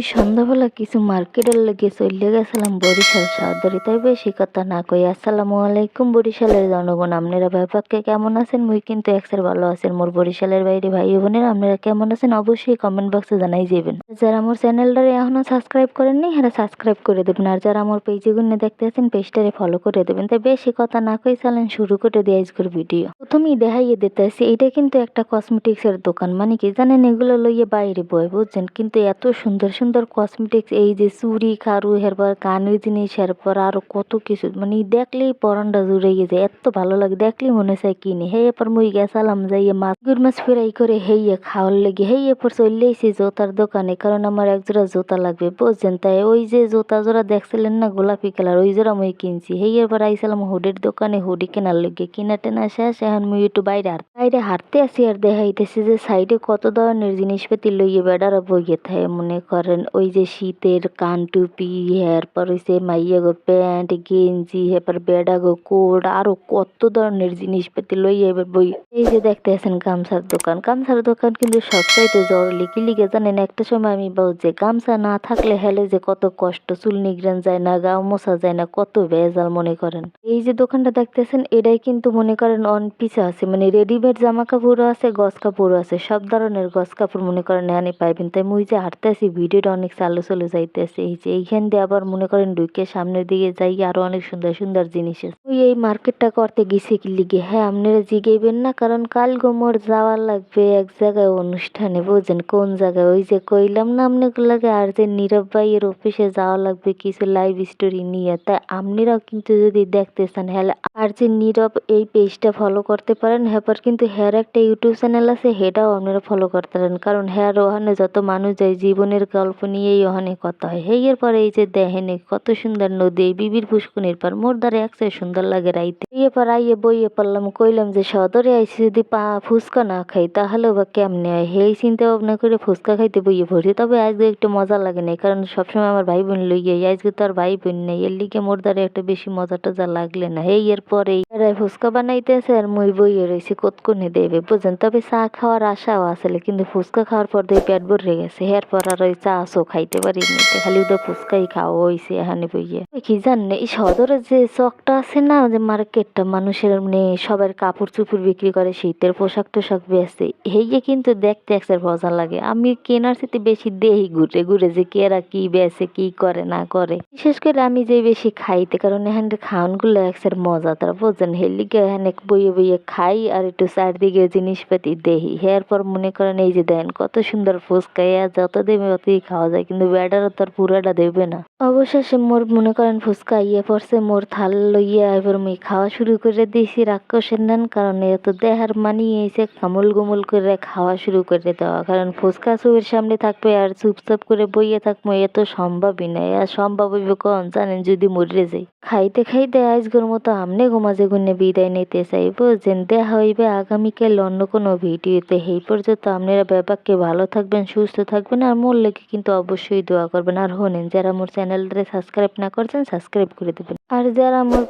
মুই সন্ধ্যাবেলা কিছু মার্কেটের লেগে চলে গেছিলাম বরিশাল শহরে তাই বেশি কথা না কই আসসালামু আলাইকুম বরিশালের জনগণ। আপনারা ব্যাপারকে কেমন আছেন? মুই কিন্তু একসের ভালো আছেন মোর বরিশালের বাইরে ভাই বোনেরা, আপনারা কেমন আছেন? অবশ্যই কমেন্ট বক্সে জানাই যাবেন যারা আমার চ্যানেলটারে এখনও সাবস্ক্রাইব করেননি হ্যাঁ সাবস্ক্রাইব করে দেবেন। আর যারা আমার পেজে গুনে দেখতে আছেন পেজটারে ফলো করে দেবেন। তাই বেশি কথা না কই চালেন শুরু করে দিয়ে আজকের ভিডিও প্রথমেই দেখাইয়ে দিতে আসি এটা কিন্তু একটা কসমেটিক্সের দোকান। মানে কি জানেন, এগুলো লইয়ে বাইরে বয়, বুঝছেন? কিন্তু এত সুন্দর সুন্দর কসমেটিক্স এই যে চুড়ি, খারু এরপর কানের জিনিস এরপর আরও কত কিছু মানে দেখলেই পরানটা জুড়ে গেছে এত ভালো লাগে, দেখলেই মনে চায় কিনে হে এরপর মুই গেছালাম, যাইয়ে মাছ গুর মাছ ফেরাই করে হেইয়ে খাওয়ার লেগে, হেই, এরপর চলে এসেছি জোতার দোকানে, কারণ আমার এক জোড়া জোতা লাগবে, বুঝছেন? তাই ওই যে জোতা জোড়া দেখছিলেন না, গোলাপি কালার, ওই জোড়া মুই কিনছি। হেই, এরপর আইসালাম হুডির দোকানে, হুডি কেনার লেগে, কিনা টেনা শেষ এখন মুই একটু বাইরে হাঁট, বাইরে হাঁটতে আসি আর দেখাইতেছি যে সাইডে কত ধরনের জিনিসপাতি লইয়ে বেড়ারা বইয়ে থাকে। মনে করেন ওই যে শীতের কান টুপি, এরপর হইছে মাইয়া গো প্যান্ট, গেঞ্জি, এরপর বেড়া গো কোট, আরও কত ধরনের জিনিসপাতি লইয়ে এবার বই। এই যে দেখতে আছেন গামছার দোকান। গামছার দোকান কিন্তু সবচাইতে জরুরি কি লিগে জানেন, একটা সময় আমি বল যে গামছা না থাকলে হেলে যে কত কষ্ট, চুল নিগড়ান যায় না, গাও মোছা যায় না, কত ভেজাল মনে করেন। এই যে দোকানটা দেখতেছেন, এটাই কিন্তু মনে করেন অন পিছে আছে মানে রেডিমেড জামা কাপড়ও আছে গস কাপড়ও আছে, সব ধরনের গস কাপড় মনে করেন এখানে পাইবেন। তাই মুই যে হাঁটতেছি, ভিডিওটা অনেক চালু চলে যাইতেছে। এই যে এইখান দিয়ে আবার মনে করেন ঢুকে সামনের দিকে যাই, আরও অনেক সুন্দর সুন্দর জিনিস আছে। ওই এই মার্কেটটা করতে গেছি লিগে হ্যাঁ আপনারা জিগাইবেন না, কারণ কাল গোমর যাওয়ার লাগবে এক জায়গায় অনুষ্ঠানে, বুঝছেন? কোন জায়গায়? ওই যে কইলাম না আপনাকে লাগে, আর যে নীরব ভাইয়ের অফিসে যাওয়া লাগবে কিছু লাইভ স্টোরি নিয়ে। তাই আপনারাও কিন্তু যদি দেখতে চান হ্যাঁ আর যে নীরব এই পেজটা ফলো করতে পারেন। হ্যাঁ কিন্তু হ্যার একটা ইউটিউব চ্যানেল আছে, সেটাও আপনারা ফলো করতে পারেন। কারণ হ্যার ওখানে যত মানুষ যায়, জীবনের গল্প নিয়েই ওখানে কথা হয়। হেই এর পরে এই যে দেখেন কত সুন্দর নদী বিবির পুষ্কুনির পর, মোর দ্বারে একসে সুন্দর লাগে রাইতে। এই পর আইয়ে বইয়ে পারলাম কইলাম যে সদরে আইসি যদি পা ফুচকা না খাই, তাহলে বা কেমনে হয়? হেই চিন্তা ভাবনা করে ফুচকা খাইতে বইয়ে পড়ছি। তবে আজকে একটু মজা লাগে নাই, কারণ সবসময় আমার ভাই বোন লইয়ে আজকে তো আর ভাই বোন নেই, এর লিগে মোর দ্বারে একটা বেশি মজা টজা লাগলে না। হেই এর পরে এরাই ফুচকা বানাইতেছে আর মুই বইয়ে রয়েছি কতক্ষণে দেবে বুঝেন? তবে চা খাওয়ার আশাও আসলে, কিন্তু ফুচকা খাওয়ার পর দিয়ে পেট ভরে গেছে। এরপর আর ওই চা আসো খাইতে পারি খালি ওদের ফুচকাই খাওয়া হয়েছে এখানে বইয়ে। কি জানেন এই সদরে যে চকটা আছে না, যে মার্কেটটা মানুষের মানে সবার কাপড় চুপড় বিক্রি করে, শীতের পোশাক টোশাক বেচে হেয়ে কিন্তু দেখতে একসের মজা লাগে। আমি কেনার সাথে বেশি দেহি ঘুরে ঘুরে যে কেরা কি বেচে, কি করে, না করে। বিশেষ করে আমি যে বেশি খাইতে, কারণ এখানে খাওয়ানগুলো একসের মজা তারা বোঝেন? হেলিগে এখানে বইয়ে বইয়ে খাই আর একটু চারদিকে জিনিসপাতি দেহি এরপর মনে করেন, এই যে দেন কত সুন্দর ফুচকা ইয়া যত দেবে অতই খাওয়া যায়, কিন্তু ব্যাটারও তো পুরাটা দেবে না। অবশেষে মোর মনে করেন, ফুচকা ইয়ে পড়ছে, মোর থাল লইয়া এবার মুই খাওয়া শুরু করে দিয়েছি রাক্ষসের নান, কারণ এত দেহার মানি এসে কামুল গুমুল করে খাওয়া শুরু করে দেওয়া। কারণ ফুচকা চুপের সামনে থাকবে আর চুপচাপ করে বইয়ে থাকব এত সম্ভবই নয় আর সম্ভব হইবে কন জানেন, যদি মরে যাই। খাইতে খাইতে আজকের মতো আমনে ঘুমাজে গুনে বিদায় নিতে চাই বুঝছেন দেখা হইবে আগামীকাল অন্য কোনো ভিডিওতে। এই পর্যন্ত আপনারা ব্যাপারকে ভালো থাকবেন, সুস্থ থাকবেন আর মোর লেগে কিন্তু অবশ্যই দোয়া করবেন। আর হনেন, যারা মোর চ্যানেলটারে সাবস্ক্রাইব না করছেন, সাবস্ক্রাইব করে দেবেন। আর যারা আমার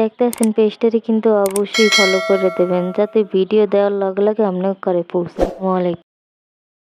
দেখতে আছেন পেজটারে কিন্তু অবশ্যই ফলো করে দেবেন। যাতে ভিডিও দেওয়ার লগে লগে আপনার করে পৌঁছায়।